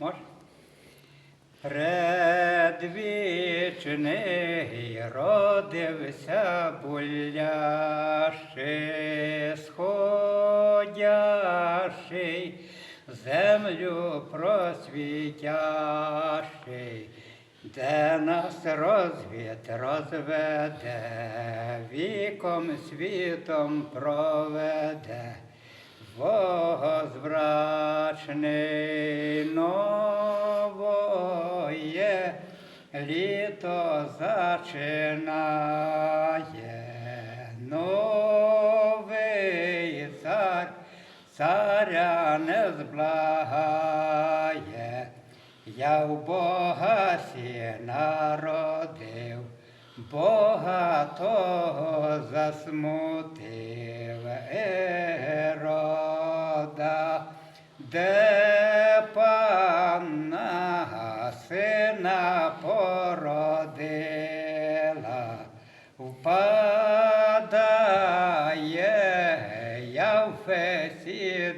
Може? Предвічний родився буляши, сходящий, землю просвітящий, де нас розвід розведе, віком світом проведе. Возбрачний новоє літо зачинає, новий цар царя не зблагає, я в Бога сі народив, Бога того засмутив. Де породила, впадає я в Фесідіяни.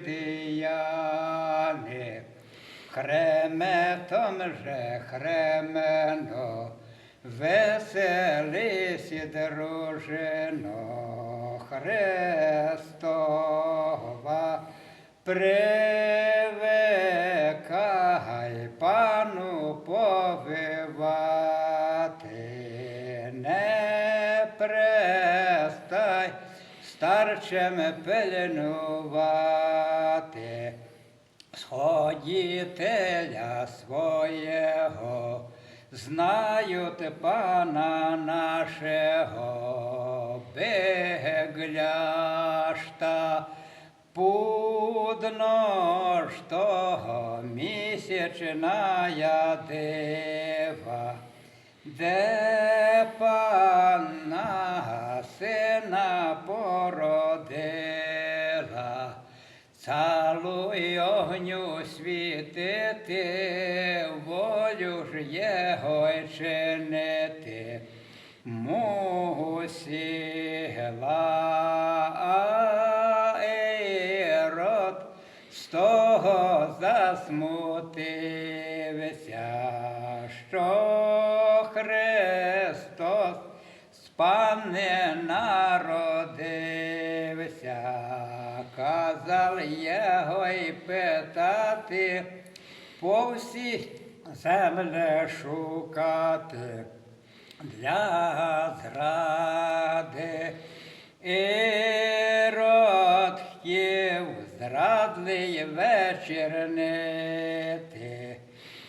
Хреметом же хремено, веселись, дружино, Христова, привикай старчем пильнувати сходітеля свого, знають пана нашого, бегляшта, пудно ж того місячная дива, де пана сина породила. Цалуй огню світити, волю ж його й чинити, мусила Ірод з того засмутився, спане народився, казав його й питати, по всіх земле шукати для зради. Ірод хотів зрадлий вечірнити,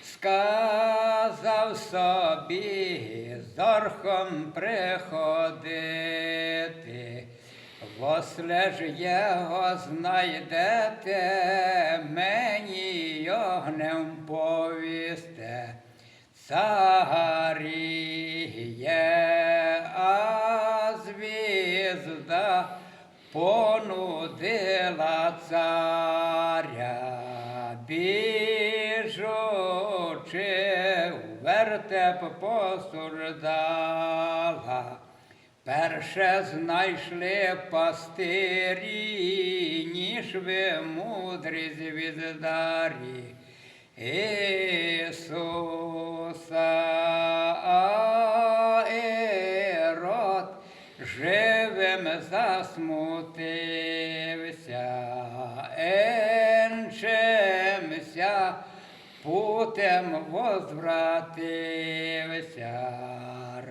сказав собі зорхом приходити, восле ж його знайдете, мені огнем повісте. Царіє, а звізда понудила царя, посуждала. Перше знайшли пастирі, ніж ви мудрі звіздарі. Ісуса, а Ірод живим засмутився, путем возвратився,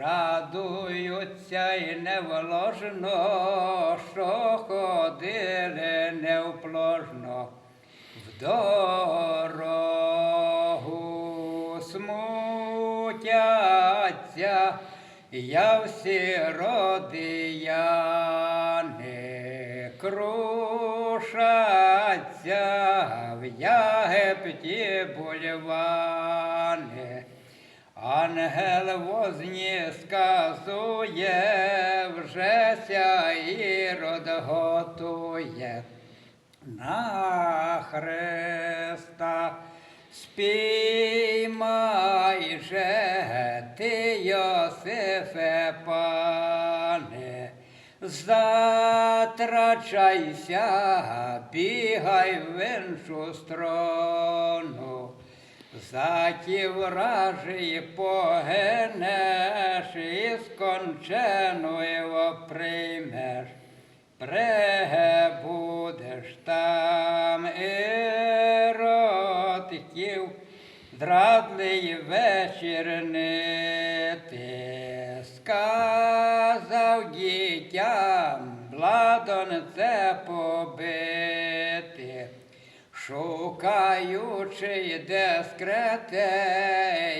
радуються й невложно, що ходили невпложно в дорогу. Смутяться, я всі родияни крушаться. В Єгипті бульвани. Ангел возні вже ся ірод готує на Христа. Спіймай же ти, Йосифе, пане, затрачайся, бігай в іншу сторону. За ті вражі погинеш і скончену його приймеш. Пребудеш там ротиків, драдлий вечірнити, сказав дітям, бладон це побити. Шукаючи де скрете,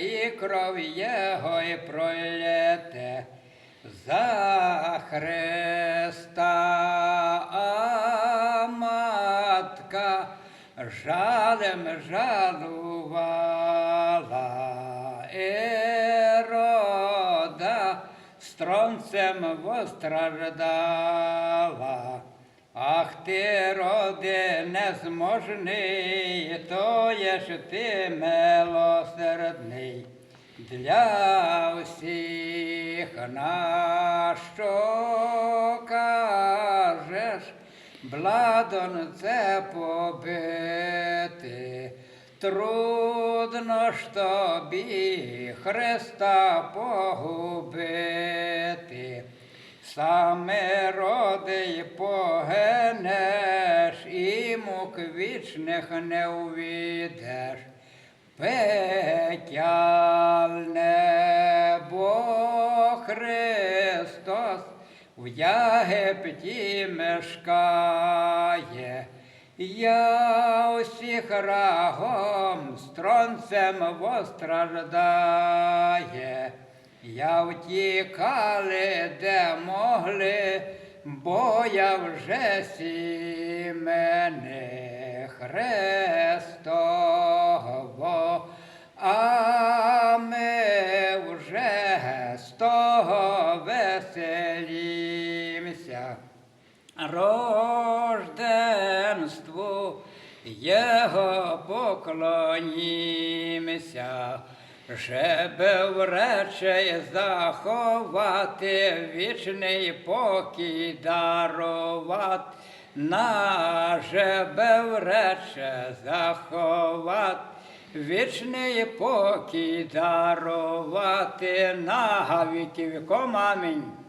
і кров його й пролєте за Христа, а матка жалем жалувала, Ірода стронцем постраждала. Ах ти, роди незможний, то є ж ти милосердний. Для всіх на що кажеш, бладон це побити. Трудно ж тобі Христа погубити. Саме роди погинеш, і мук вічних не увідеш. Пекяльне, бо Христос в Єгипті мешкає. Я усіх рагом стронцем постраждає. Я втікали, де могли, бо я вже сімени Христово, а ми вже з того веселімся. Рожденству Його поклонімся, щоб врече заховати вічний покій дарувати, наже врече заховати. Вічний покій дарувати на віки віком. Амінь.